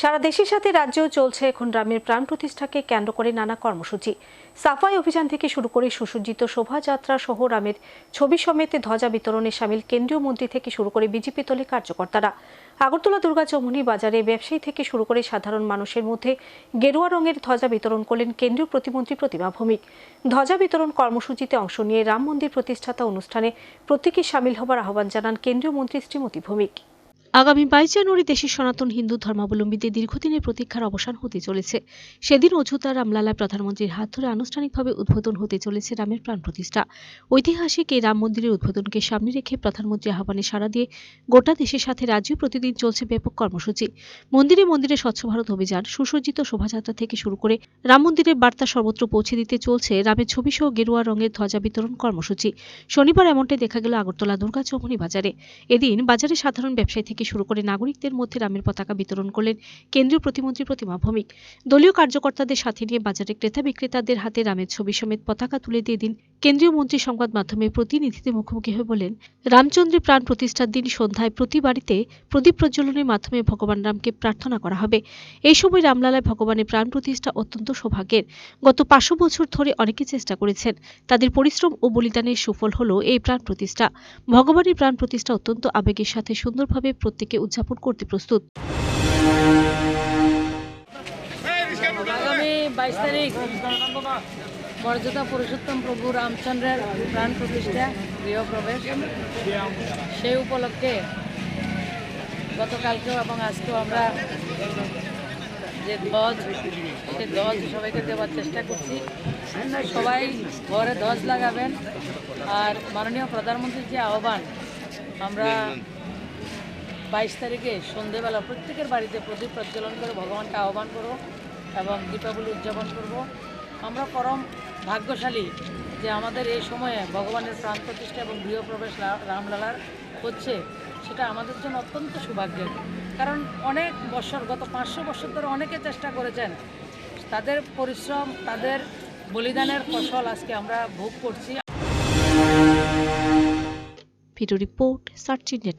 সারা দেশের সাথে রাজ্যেও চলছে এখন রামের প্রাণ প্রতিষ্ঠাকে কেন্দ্র করে নানা কর্মসূচি। সাফাই অভিযান থেকে শুরু করে সুসজ্জিত শোভাযাত্রা সহ রামের ছবি সমেত ধ্বজা বিতরণে সামিল কেন্দ্রীয় মন্ত্রী থেকে শুরু করে বিজেপি দলের কার্যকর্তারা। আগরতলা দুর্গা চৌমুহনী বাজারে ব্যবসায়ী থেকে শুরু করে সাধারণ মানুষের মধ্যে গেরুয়া রঙের ধ্বজা বিতরণ করলেন কেন্দ্রীয় প্রতিমন্ত্রী প্রতিমা ভৌমিক। ধ্বজা বিতরণ কর্মসূচিতে অংশ নিয়ে রাম মন্দির প্রতিষ্ঠাতা অনুষ্ঠানে প্রত্যেকে সামিল হবার আহ্বান জানান কেন্দ্রীয় মন্ত্রী শ্রীমতী ভৌমিক। আগামী বাইশ জানুয়ারি দেশের সনাতন হিন্দু ধর্মাবলম্বীদের দীর্ঘদিনের প্রতীক্ষার অবসান হতে চলেছে। সেদিন অযোধ্যা রামলালায় প্রধানমন্ত্রীর হাত ধরে আনুষ্ঠানিকভাবে উদ্বোধন হতে চলেছে রামের প্রাণ প্রতিষ্ঠা। ঐতিহাসিক এই রাম মন্দিরের উদ্বোধনকে সামনে রেখে প্রধানমন্ত্রী আহ্বানে সাড়া দিয়ে গোটা দেশের সাথে রাজ্যে প্রতিদিন চলছে ব্যাপক কর্মসূচি। মন্দিরে মন্দিরে স্বচ্ছ ভারত অভিযান, সুসজ্জিত শোভাযাত্রা থেকে শুরু করে রাম মন্দিরের বার্তা সর্বত্র পৌঁছে দিতে চলছে রামের ছবি সহ গেরুয়া রঙের ধ্বজা বিতরণ কর্মসূচি। শনিবার এমনটাই দেখা গেল আগরতলা দুর্গা চৌমুহনী বাজারে। এদিন বাজারে সাধারণ ব্যবসায়ী থেকে শুরু করে নাগরিকদের মধ্যে রামের পতাকা বিতরণ করলেন কেন্দ্রীয় প্রতিমন্ত্রী প্রতিমা ভৌমিক। দলীয় কার্যকর্তাদের সাথে নিয়ে বাজারে ক্রেতা বিক্রেতাদের হাতে রামের ছবি সমেত পতাকা তুলে দিয়ে দিন কেন্দ্রীয় মন্ত্রী সংবাদ মাধ্যমে প্রতিনিধিদের মুখোমুখি হয়ে বলেন, রামচন্দ্রের প্রাণ প্রতিষ্ঠার দিন সন্ধ্যায় প্রতি বাড়িতে প্রদীপ প্রজ্বলনের মাধ্যমে ভগবান রামকে প্রার্থনা করা হবে। এই সময় রামলালায় ভগবানের প্রাণ প্রতিষ্ঠা অত্যন্ত সৌভাগ্যের। গত পাঁচশো বছর ধরে অনেকে চেষ্টা করেছেন। তাদের পরিশ্রম ও বলিদানের সুফল হলো এই প্রাণ প্রতিষ্ঠা। ভগবানের প্রাণ প্রতিষ্ঠা অত্যন্ত আবেগের সাথে সুন্দরভাবে প্রত্যেকে উদযাপন করতে প্রস্তুত। বাইশ তারিখ। মর্যাদা পুরুষোত্তম প্রভু রামচন্দ্রের প্রাণ প্রতিষ্ঠা গৃহপ্রবেশ সেই উপলক্ষে গতকালকেও এবং আজকেও আমরা যে ধ্বজ সে ধ্বজ সবাইকে দেওয়ার চেষ্টা করছি। সবাই ঘরে ধ্বজ লাগাবেন। আর মাননীয় প্রধানমন্ত্রীর যে আহ্বান, আমরা বাইশ তারিখে সন্ধেবেলা প্রত্যেকের বাড়িতে প্রদীপ প্রজ্বলন করে ভগবানকে আহ্বান করব। এবং দীপাবলি উদযাপন করব। আমরা পরম ভাগ্যশালী যে আমাদের এই সময়ে ভগবানের প্রাণ প্রতিষ্ঠা এবং গৃহপ্রবেশ রামলালার হচ্ছে, সেটা আমাদের জন্য অত্যন্ত সৌভাগ্যের কারণ অনেক বছর, গত পাঁচশো বছর ধরে অনেকে চেষ্টা করেছেন, তাদের পরিশ্রম, তাদের বলিদানের ফসল আজকে আমরা ভোগ করছি। Video report, search India